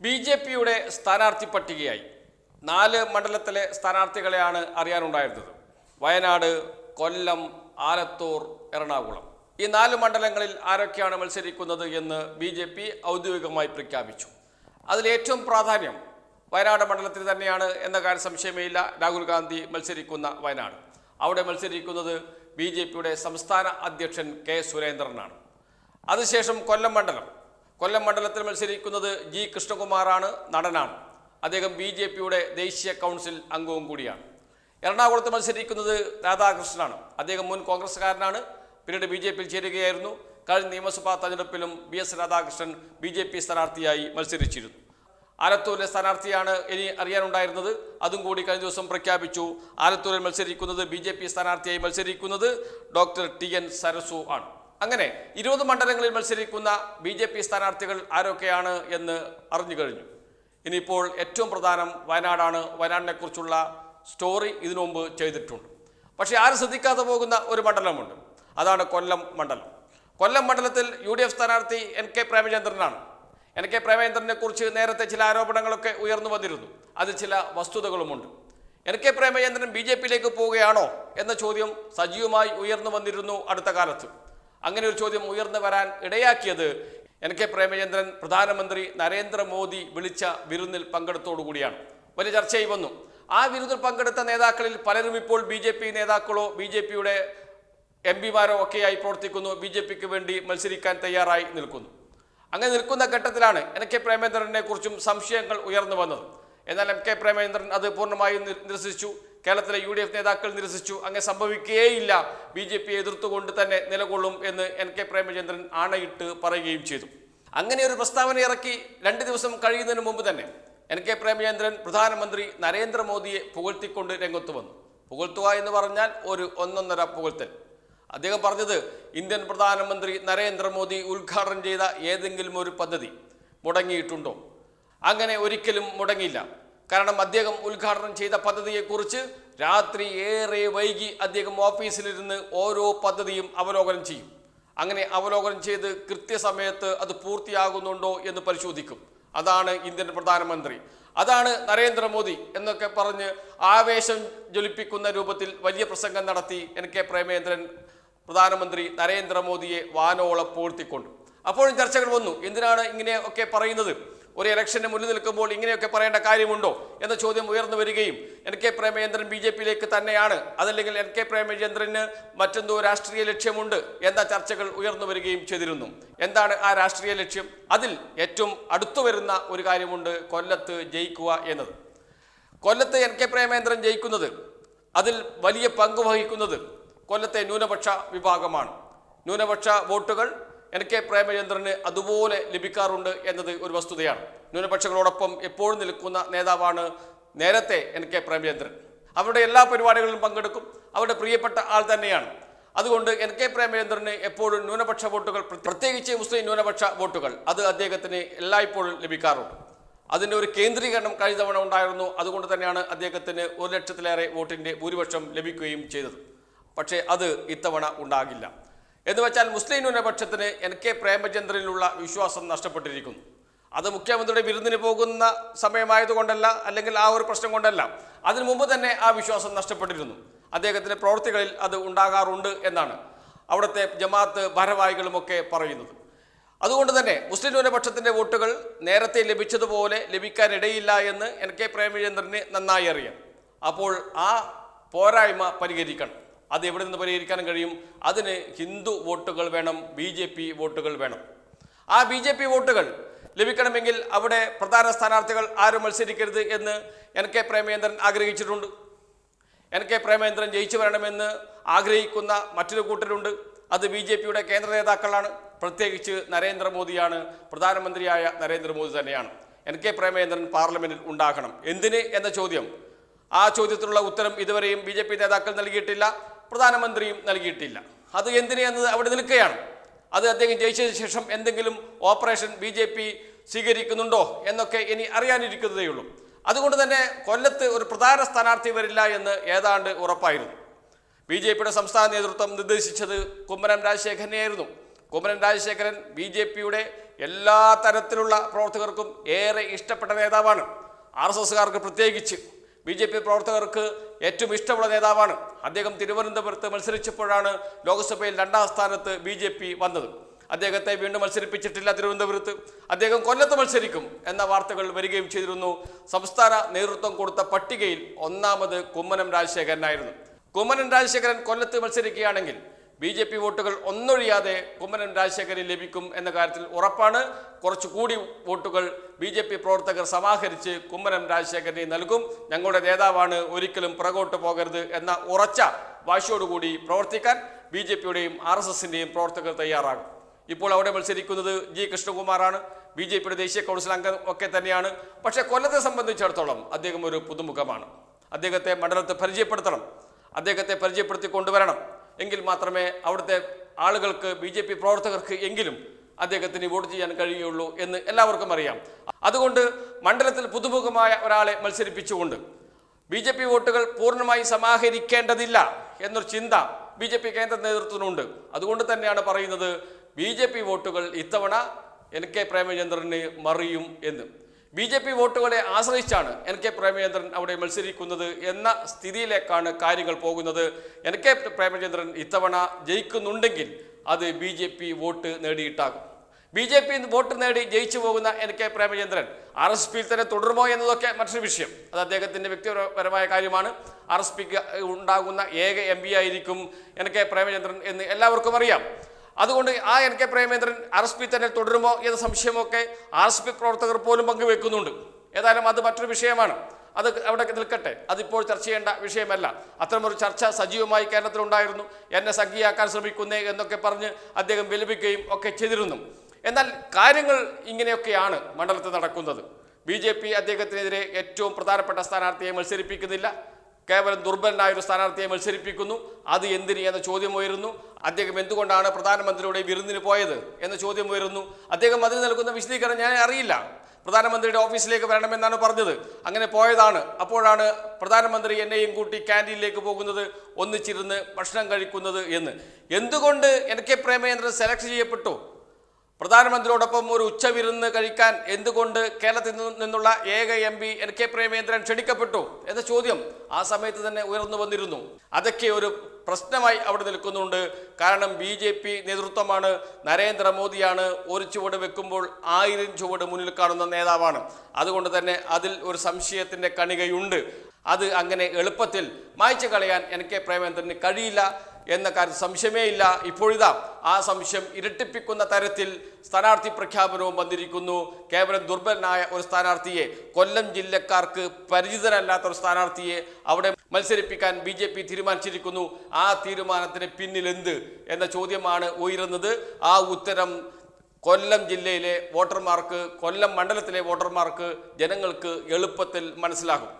B J പിയുടെ സ്ഥാനാർത്ഥി പട്ടികയായി. നാല് മണ്ഡലത്തിലെ സ്ഥാനാർത്ഥികളെയാണ് അറിയാനുണ്ടായിരുന്നത്. വയനാട് കൊല്ലം ആലത്തൂർ എറണാകുളം. ഈ നാല് മണ്ഡലങ്ങളിൽ ആരൊക്കെയാണ് മത്സരിക്കുന്നത് എന്ന് ബി ജെ പി ഔദ്യോഗികമായി പ്രഖ്യാപിച്ചു. അതിൽ ഏറ്റവും പ്രാധാന്യം വയനാട് മണ്ഡലത്തിൽ തന്നെയാണ് എന്ന കാര്യം സംശയമേയില്ല. രാഹുൽ ഗാന്ധി മത്സരിക്കുന്ന വയനാട്. അവിടെ മത്സരിക്കുന്നത് ബി ജെ പിയുടെ സംസ്ഥാന അധ്യക്ഷൻ കെ സുരേന്ദ്രനാണ്. അതിനുശേഷം കൊല്ലം മണ്ഡലം. കൊല്ലം മണ്ഡലത്തിൽ മത്സരിക്കുന്നത് ജി കൃഷ്ണകുമാറാണ് നടനാണ്. അദ്ദേഹം ബി ജെ പിയുടെ ദേശീയ കൗൺസിൽ അംഗവും കൂടിയാണ്. എറണാകുളത്ത് മത്സരിക്കുന്നത് രാധാകൃഷ്ണനാണ്. അദ്ദേഹം മുൻ കോൺഗ്രസ്സുകാരനാണ് പിന്നീട് ബി ജെ പിയിൽ ചേരുകയായിരുന്നു. കഴിഞ്ഞ നിയമസഭാ തെരഞ്ഞെടുപ്പിലും B S Radhakrishnan B J P സ്ഥാനാർത്ഥിയായി മത്സരിച്ചിരുന്നു. ആലത്തൂരിലെ സ്ഥാനാർത്ഥിയാണ് ഇനി അറിയാനുണ്ടായിരുന്നത്. അതും കൂടി കഴിഞ്ഞ ദിവസം പ്രഖ്യാപിച്ചു. ആലത്തൂരിൽ മത്സരിക്കുന്നത് ബി സ്ഥാനാർത്ഥിയായി മത്സരിക്കുന്നത് ഡോക്ടർ ടി എൻ സരസു ആണ്. അങ്ങനെ ഇരുപത് മണ്ഡലങ്ങളിൽ മത്സരിക്കുന്ന ബി ജെ പി സ്ഥാനാർത്ഥികൾ ആരൊക്കെയാണ് എന്ന് അറിഞ്ഞു കഴിഞ്ഞു. ഇനിയിപ്പോൾ ഏറ്റവും പ്രധാനം വയനാടാണ്. വയനാടിനെ കുറിച്ചുള്ള സ്റ്റോറി ഇതിനു മുമ്പ് ചെയ്തിട്ടുണ്ട്. പക്ഷേ ആരും ശ്രദ്ധിക്കാതെ പോകുന്ന ഒരു മണ്ഡലമുണ്ട്. അതാണ് കൊല്ലം മണ്ഡലം. കൊല്ലം മണ്ഡലത്തിൽ യു ഡി എഫ് സ്ഥാനാർത്ഥി എൻ കെ പ്രേമചന്ദ്രനാണ്. എൻ കെ പ്രേമചന്ദ്രനെ കുറിച്ച് നേരത്തെ ചില ആരോപണങ്ങളൊക്കെ ഉയർന്നു വന്നിരുന്നു. അതിൽ ചില വസ്തുതകളുമുണ്ട്. N K Premachandran B J പിയിലേക്ക് പോവുകയാണോ എന്ന ചോദ്യം സജീവമായി ഉയർന്നു വന്നിരുന്നു അടുത്ത കാലത്ത്. അങ്ങനെ ഒരു ചോദ്യം ഉയർന്നു വരാൻ ഇടയാക്കിയത് എൻ കെ പ്രേമചന്ദ്രൻ പ്രധാനമന്ത്രി നരേന്ദ്രമോദി വിളിച്ച വിരുന്നിൽ പങ്കെടുത്തോടുകൂടിയാണ് വലിയ ചർച്ചയായി വന്നു. ആ വിരുന്നിൽ പങ്കെടുത്ത നേതാക്കളിൽ പലരും ഇപ്പോൾ ബി ജെ പി നേതാക്കളോ ബി ജെ പിയുടെ എം പിമാരോ ഒക്കെയായി പ്രവർത്തിക്കുന്നു. ബി ജെ പിക്ക് വേണ്ടി മത്സരിക്കാൻ തയ്യാറായി നിൽക്കുന്നു. അങ്ങനെ നിൽക്കുന്ന ഘട്ടത്തിലാണ് എൻ കെ പ്രേമേന്ദ്രനെ കുറിച്ചും സംശയങ്ങൾ ഉയർന്നു വന്നത്. എന്നാൽ എം കെ പ്രേമേന്ദ്രൻ അത് പൂർണമായും നിര- നിരസിച്ചു. കേരളത്തിലെ യു ഡി എഫ് നേതാക്കൾ നിരസിച്ചു. അങ്ങനെ സംഭവിക്കുകയില്ല ബി ജെ പി എതിർത്തുകൊണ്ട് തന്നെ നിലകൊള്ളും എന്ന് എൻ കെ പ്രേമചന്ദ്രൻ ആണയിട്ട് പറയുകയും ചെയ്തു. അങ്ങനെ ഒരു പ്രസ്താവന ഇറക്കി രണ്ട് ദിവസം കഴിയുന്നതിന് മുമ്പ് തന്നെ എൻ കെ പ്രേമചന്ദ്രൻ പ്രധാനമന്ത്രി നരേന്ദ്രമോദിയെ പുകഴ്ത്തിക്കൊണ്ട് രംഗത്ത് വന്നു. പുകഴ്ത്തുക എന്ന് പറഞ്ഞാൽ ഒരു ഒന്നൊന്നര പുകഴ്ത്തൽ. അദ്ദേഹം പറഞ്ഞത് ഇന്ത്യൻ പ്രധാനമന്ത്രി നരേന്ദ്രമോദി ഉദ്ഘാടനം ചെയ്ത ഏതെങ്കിലും ഒരു പദ്ധതി മുടങ്ങിയിട്ടുണ്ടോ? അങ്ങനെ ഒരിക്കലും മുടങ്ങില്ല കാരണം അദ്ദേഹം ഉദ്ഘാടനം ചെയ്ത പദ്ധതിയെക്കുറിച്ച് രാത്രി ഏറെ വൈകി അദ്ദേഹം ഓഫീസിലിരുന്ന് ഓരോ പദ്ധതിയും അവലോകനം ചെയ്യും. അങ്ങനെ അവലോകനം ചെയ്ത് കൃത്യസമയത്ത് അത് പൂർത്തിയാകുന്നുണ്ടോ എന്ന് പരിശോധിക്കും. അതാണ് ഇന്ത്യൻ പ്രധാനമന്ത്രി. അതാണ് നരേന്ദ്രമോദി എന്നൊക്കെ പറഞ്ഞ് ആവേശം ജ്വലിപ്പിക്കുന്ന രൂപത്തിൽ വലിയ പ്രസംഗം നടത്തി എൻ കെ പ്രേമേന്ദ്രൻ പ്രധാനമന്ത്രി നരേന്ദ്രമോദിയെ വാനോളം പൂഴ്ത്തിക്കൊണ്ടു. അപ്പോഴും ചർച്ചകൾ വന്നു. എന്തിനാണ് ഇങ്ങനെയൊക്കെ പറയുന്നത്? ഒരു ഇലക്ഷന് മുന്നിൽ നിൽക്കുമ്പോൾ ഇങ്ങനെയൊക്കെ പറയേണ്ട കാര്യമുണ്ടോ എന്ന ചോദ്യം ഉയർന്നു വരികയും N K Premachandran B J പിയിലേക്ക് തന്നെയാണ്. അതല്ലെങ്കിൽ എൻ കെ പ്രേമചന്ദ്രന് മറ്റെന്തോ രാഷ്ട്രീയ ലക്ഷ്യമുണ്ട് എന്ന ചർച്ചകൾ ഉയർന്നു വരികയും ചെയ്തിരുന്നു. എന്താണ് ആ രാഷ്ട്രീയ ലക്ഷ്യം? അതിൽ ഏറ്റവും അടുത്തു വരുന്ന ഒരു കാര്യമുണ്ട് കൊല്ലത്ത് ജയിക്കുക എന്നത്. കൊല്ലത്ത് എൻ കെ പ്രേമേന്ദ്രൻ ജയിക്കുന്നത് അതിൽ വലിയ പങ്ക് വഹിക്കുന്നത് കൊല്ലത്തെ ന്യൂനപക്ഷ വിഭാഗമാണ്. ന്യൂനപക്ഷ വോട്ടുകൾ എൻ കെ പ്രേമചന്ദ്രന് അതുപോലെ ലഭിക്കാറുണ്ട് എന്നത് ഒരു വസ്തുതയാണ്. ന്യൂനപക്ഷങ്ങളോടൊപ്പം എപ്പോഴും നിൽക്കുന്ന നേതാവാണ് നേരത്തെ എൻ കെ പ്രേമചന്ദ്രൻ. അവരുടെ എല്ലാ പരിപാടികളിലും പങ്കെടുക്കും. അവരുടെ പ്രിയപ്പെട്ട ആൾ തന്നെയാണ്. അതുകൊണ്ട് എൻ കെ പ്രേമചന്ദ്രന് എപ്പോഴും ന്യൂനപക്ഷ വോട്ടുകൾ പ്ര- പ്രത്യേകിച്ച് മുസ്ലിം ന്യൂനപക്ഷ വോട്ടുകൾ അത് അദ്ദേഹത്തിന് എല്ലായ്പ്പോഴും ലഭിക്കാറുണ്ട്. അതിന്റെ ഒരു കേന്ദ്രീകരണം കഴിഞ്ഞ തവണ ഉണ്ടായിരുന്നു. അതുകൊണ്ട് തന്നെയാണ് അദ്ദേഹത്തിന് ഒരു ലക്ഷത്തിലേറെ വോട്ടിന്റെ ഭൂരിപക്ഷം ലഭിക്കുകയും ചെയ്തത്. പക്ഷേ അത് ഇത്തവണ ഉണ്ടാകില്ല. എന്ന് വെച്ചാൽ മുസ്ലിം ന്യൂനപക്ഷത്തിന് എൻ കെ പ്രേമചന്ദ്രനിലുള്ള വിശ്വാസം നഷ്ടപ്പെട്ടിരിക്കുന്നു. അത് മുഖ്യമന്ത്രിയുടെ വിരുന്നിന് പോകുന്ന സമയമായതുകൊണ്ടല്ല അല്ലെങ്കിൽ ആ ഒരു പ്രശ്നം കൊണ്ടല്ല അതിനു മുമ്പ് തന്നെ ആ വിശ്വാസം നഷ്ടപ്പെട്ടിരുന്നു. അദ്ദേഹത്തിന്റെ പ്രവൃത്തികളിൽ അത് ഉണ്ടാകാറുണ്ട് എന്നാണ് അവിടുത്തെ ജമാഅത്ത് ഭാരവാഹികളുമൊക്കെ പറയുന്നത്. അതുകൊണ്ട് തന്നെ മുസ്ലിം ന്യൂനപക്ഷത്തിന്റെ വോട്ടുകൾ നേരത്തെ ലഭിച്ചതുപോലെ ലഭിക്കാനിടയില്ല എന്ന് എൻ കെ പ്രേമചന്ദ്രന് നന്നായി അറിയാം. അപ്പോൾ ആ പോരായ്മ പരിഹരിക്കണം. അത് എവിടെ നിന്ന് പരിഹരിക്കാൻ കഴിയും? അതിന് ഹിന്ദു വോട്ടുകൾ വേണം ബി ജെ പി വോട്ടുകൾ വേണം. ആ ബി ജെ പി വോട്ടുകൾ ലഭിക്കണമെങ്കിൽ അവിടെ പ്രധാന സ്ഥാനാർത്ഥികൾ ആരും മത്സരിക്കരുത് എന്ന് എൻ കെ പ്രേമേന്ദ്രൻ ആഗ്രഹിച്ചിട്ടുണ്ട്. എൻ കെ പ്രേമേന്ദ്രൻ ജയിച്ചു വരണമെന്ന് ആഗ്രഹിക്കുന്ന മറ്റൊരു കൂട്ടരുണ്ട്. അത് ബി ജെ പിയുടെ കേന്ദ്ര നേതാക്കളാണ്. പ്രത്യേകിച്ച് നരേന്ദ്രമോദിയാണ്. പ്രധാനമന്ത്രിയായ നരേന്ദ്രമോദി തന്നെയാണ്. എൻ കെ പ്രേമേന്ദ്രൻ പാർലമെന്റിൽ ഉണ്ടാകണം. എന്തിന് എന്ന ചോദ്യം. ആ ചോദ്യത്തിനുള്ള ഉത്തരം ഇതുവരെയും ബി നേതാക്കൾ നൽകിയിട്ടില്ല. പ്രധാനമന്ത്രിയും നൽകിയിട്ടില്ല. അത് എന്തിനെയെന്നത് അവിടെ നിൽക്കുകയാണ്. അത് അദ്ദേഹം ജയിച്ചതിന് ശേഷം എന്തെങ്കിലും ഓപ്പറേഷൻ ബി ജെ പി സ്വീകരിക്കുന്നുണ്ടോ എന്നൊക്കെ ഇനി അറിയാനിരിക്കുന്നതേയുള്ളൂ. അതുകൊണ്ട് തന്നെ കൊല്ലത്ത് ഒരു പ്രധാന സ്ഥാനാർത്ഥി വരില്ല എന്ന് ഏതാണ്ട് ഉറപ്പായിരുന്നു. ബി ജെ പിയുടെ സംസ്ഥാന നേതൃത്വം നിർദ്ദേശിച്ചത് കുമ്മനം രാജശേഖരനെയായിരുന്നു. കുമ്മനം രാജശേഖരൻ ബി ജെ പിയുടെ എല്ലാ തരത്തിലുള്ള പ്രവർത്തകർക്കും ഏറെ ഇഷ്ടപ്പെട്ട നേതാവാണ്. ആർ എസ് എസ്സുകാർക്ക് പ്രത്യേകിച്ച് ബി ജെ പി പ്രവർത്തകർക്ക് ഏറ്റവും ഇഷ്ടമുള്ള നേതാവാണ്. അദ്ദേഹം തിരുവനന്തപുരത്ത് മത്സരിച്ചപ്പോഴാണ് ലോക്സഭയിൽ രണ്ടാം സ്ഥാനത്ത് ബി ജെ പി വന്നത്. അദ്ദേഹത്തെ വീണ്ടും മത്സരിപ്പിച്ചിട്ടില്ല തിരുവനന്തപുരത്ത്. അദ്ദേഹം കൊല്ലത്ത് മത്സരിക്കും എന്ന വാർത്തകൾ വരികയും ചെയ്തിരുന്നു. സംസ്ഥാന നേതൃത്വം കൊടുത്ത പട്ടികയിൽ ഒന്നാമത് കുമ്മനം രാജശേഖരനായിരുന്നു. കുമ്മനം രാജശേഖരൻ കൊല്ലത്ത് മത്സരിക്കുകയാണെങ്കിൽ ബി ജെ പി വോട്ടുകൾ ഒന്നൊഴിയാതെ കുമ്മനം രാജശേഖരൻ ലഭിക്കും എന്ന കാര്യത്തിൽ ഉറപ്പാണ്. കുറച്ചുകൂടി വോട്ടുകൾ ബി ജെ പി പ്രവർത്തകർ സമാഹരിച്ച് കുമ്മനം രാജശേഖരനെ നൽകും. ഞങ്ങളുടെ നേതാവാണ് ഒരിക്കലും പുറകോട്ട് പോകരുത് എന്ന ഉറച്ച വാശിയോടുകൂടി പ്രവർത്തിക്കാൻ ബി ജെ പിയുടെയും ആർ എസ് എസിന്റെയും പ്രവർത്തകർ തയ്യാറാകും. ഇപ്പോൾ അവിടെ മത്സരിക്കുന്നത് ജി കൃഷ്ണകുമാറാണ്. ബി ജെ പിയുടെ ദേശീയ കൗൺസിൽ അംഗം ഒക്കെ തന്നെയാണ്. പക്ഷേ കൊല്ലത്തെ സംബന്ധിച്ചിടത്തോളം അദ്ദേഹം ഒരു പുതുമുഖമാണ്. അദ്ദേഹത്തെ മണ്ഡലത്തെ പരിചയപ്പെടുത്തണം. അദ്ദേഹത്തെ പരിചയപ്പെടുത്തി കൊണ്ടുവരണം. എങ്കിൽ മാത്രമേ അവിടുത്തെ ആളുകൾക്ക് ബി ജെ പി പ്രവർത്തകർക്ക് എങ്കിലും അദ്ദേഹത്തിന് വോട്ട് ചെയ്യാൻ കഴിയുള്ളൂ എന്ന് എല്ലാവർക്കും അറിയാം. അതുകൊണ്ട് മണ്ഡലത്തിൽ പുതുമുഖമായ ഒരാളെ മത്സരിപ്പിച്ചുകൊണ്ട് ബി ജെ പി വോട്ടുകൾ പൂർണമായി സമാഹരിക്കേണ്ടതില്ല എന്നൊരു ചിന്ത ബി ജെ പി കേന്ദ്ര നേതൃത്വത്തിനുണ്ട്. അതുകൊണ്ട് തന്നെയാണ് പറയുന്നത് ബി ജെ പി വോട്ടുകൾ ഇത്തവണ എൻ കെ പ്രേമചന്ദ്രന് മറിയും എന്ന്. ബി ജെ പി വോട്ടുകളെ ആശ്രയിച്ചാണ് എൻ കെ പ്രേമചന്ദ്രൻ അവിടെ മത്സരിക്കുന്നത് എന്ന സ്ഥിതിയിലേക്കാണ് കാര്യങ്ങൾ പോകുന്നത്. എൻ കെ പ്രേമചന്ദ്രൻ ഇത്തവണ ജയിക്കുന്നുണ്ടെങ്കിൽ അത് ബി ജെ പി വോട്ട് നേടിയിട്ടാകും. ബി ജെ പി വോട്ട് നേടി ജയിച്ചു പോകുന്ന N K Premachandran R S പിയിൽ തന്നെ തുടരുമോ എന്നതൊക്കെ മറ്റൊരു വിഷയം. അത് അദ്ദേഹത്തിന്റെ വ്യക്തിപരമായ കാര്യമാണ്. ആർ എസ് പിക്ക് ഉണ്ടാകുന്ന ഏക എം പി ആയിരിക്കും എൻ കെ പ്രേമചന്ദ്രൻ എന്ന് എല്ലാവർക്കും അറിയാം. അതുകൊണ്ട് ആ N K Premendran R S P തന്നെ തുടരുമോ എന്ന സംശയമൊക്കെ ആർ എസ് പി പ്രവർത്തകർ പോലും പങ്കുവെക്കുന്നുണ്ട്. ഏതായാലും അത് മറ്റൊരു വിഷയമാണ്. അത് അവിടെ നിൽക്കട്ടെ. അതിപ്പോൾ ചർച്ച ചെയ്യേണ്ട വിഷയമല്ല. അത്തരമൊരു ചർച്ച സജീവമായി കേരളത്തിലുണ്ടായിരുന്നു. എന്നെ സംഖ്യയാക്കാൻ ശ്രമിക്കുന്നേ എന്നൊക്കെ പറഞ്ഞ് അദ്ദേഹം വിലപിക്കുകയും ഒക്കെ ചെയ്തിരുന്നു. എന്നാൽ കാര്യങ്ങൾ ഇങ്ങനെയൊക്കെയാണ് മണ്ഡലത്തിൽ നടക്കുന്നത്. ബി ജെ പി അദ്ദേഹത്തിനെതിരെ ഏറ്റവും പ്രധാനപ്പെട്ട സ്ഥാനാർത്ഥിയെ മത്സരിപ്പിക്കുന്നില്ല. കേവലം ദുർബലനായ ഒരു സ്ഥാനാർത്ഥിയെ മത്സരിപ്പിക്കുന്നു. അത് എന്തിന് എന്ന ചോദ്യം ഉയരുന്നു. അദ്ദേഹം എന്തുകൊണ്ടാണ് പ്രധാനമന്ത്രിയുടെ വിരുന്നിന് പോയത് എന്ന ചോദ്യം ഉയരുന്നു. അദ്ദേഹം അതിന് നൽകുന്ന വിശദീകരണം ഞാൻ അറിയില്ല. പ്രധാനമന്ത്രിയുടെ ഓഫീസിലേക്ക് വരണമെന്നാണ് പറഞ്ഞത്. അങ്ങനെ പോയതാണ്. അപ്പോഴാണ് പ്രധാനമന്ത്രി എന്നെയും കൂട്ടി ക്യാന്റീനിലേക്ക് പോകുന്നത് ഒന്നിച്ചിരുന്ന് ഭക്ഷണം കഴിക്കുന്നത് എന്ന്. എന്തുകൊണ്ട് എൻ കെ പ്രേമചന്ദ്രൻ സെലക്ട് ചെയ്യപ്പെട്ടു? പ്രധാനമന്ത്രിയോടൊപ്പം ഒരു ഉച്ചവിരുന്ന് കഴിക്കാൻ എന്തുകൊണ്ട് കേരളത്തിൽ നിന്നുള്ള ഏക M P N K Premendran ക്ഷണിക്കപ്പെട്ടു എന്ന ചോദ്യം ആ സമയത്ത് തന്നെ ഉയർന്നു വന്നിരുന്നു. അതൊക്കെ ഒരു പ്രശ്നമായി അവിടെ നിൽക്കുന്നുണ്ട്. കാരണം ബി ജെ പി നേതൃത്വമാണ് നരേന്ദ്രമോദിയാണ് ഒരു ചുവട് വെക്കുമ്പോൾ ആയിരം ചുവട് മുന്നിൽ കാണുന്ന നേതാവാണ്. അതുകൊണ്ട് തന്നെ അതിൽ ഒരു സംശയത്തിന്റെ കണികയുണ്ട്. അത് അങ്ങനെ എളുപ്പത്തിൽ മായ്ച്ചു കളയാൻ എൻ കെ പ്രേമേന്ദ്രന് കഴിയില്ല. എന്ന കാര്യം സംശയമേ ഇല്ല. ഇപ്പോഴിതാ ആ സംശയം ഇരട്ടിപ്പിക്കുന്ന തരത്തിൽ സ്ഥാനാർത്ഥി പ്രഖ്യാപനവും വന്നിരിക്കുന്നു. കേവലം ദുർബലനായ ഒരു സ്ഥാനാർത്ഥിയെ കൊല്ലം ജില്ലക്കാർക്ക് പരിചിതരല്ലാത്ത ഒരു സ്ഥാനാർത്ഥിയെ അവിടെ മത്സരിപ്പിക്കാൻ ബി ജെ പി തീരുമാനിച്ചിരിക്കുന്നു. ആ തീരുമാനത്തിന് പിന്നിൽ എന്ത് എന്ന ചോദ്യമാണ് ഉയരുന്നത്. ആ ഉത്തരം കൊല്ലം ജില്ലയിലെ വോട്ടർമാർക്ക് കൊല്ലം മണ്ഡലത്തിലെ വോട്ടർമാർക്ക് ജനങ്ങൾക്ക് എളുപ്പത്തിൽ മനസ്സിലാകും.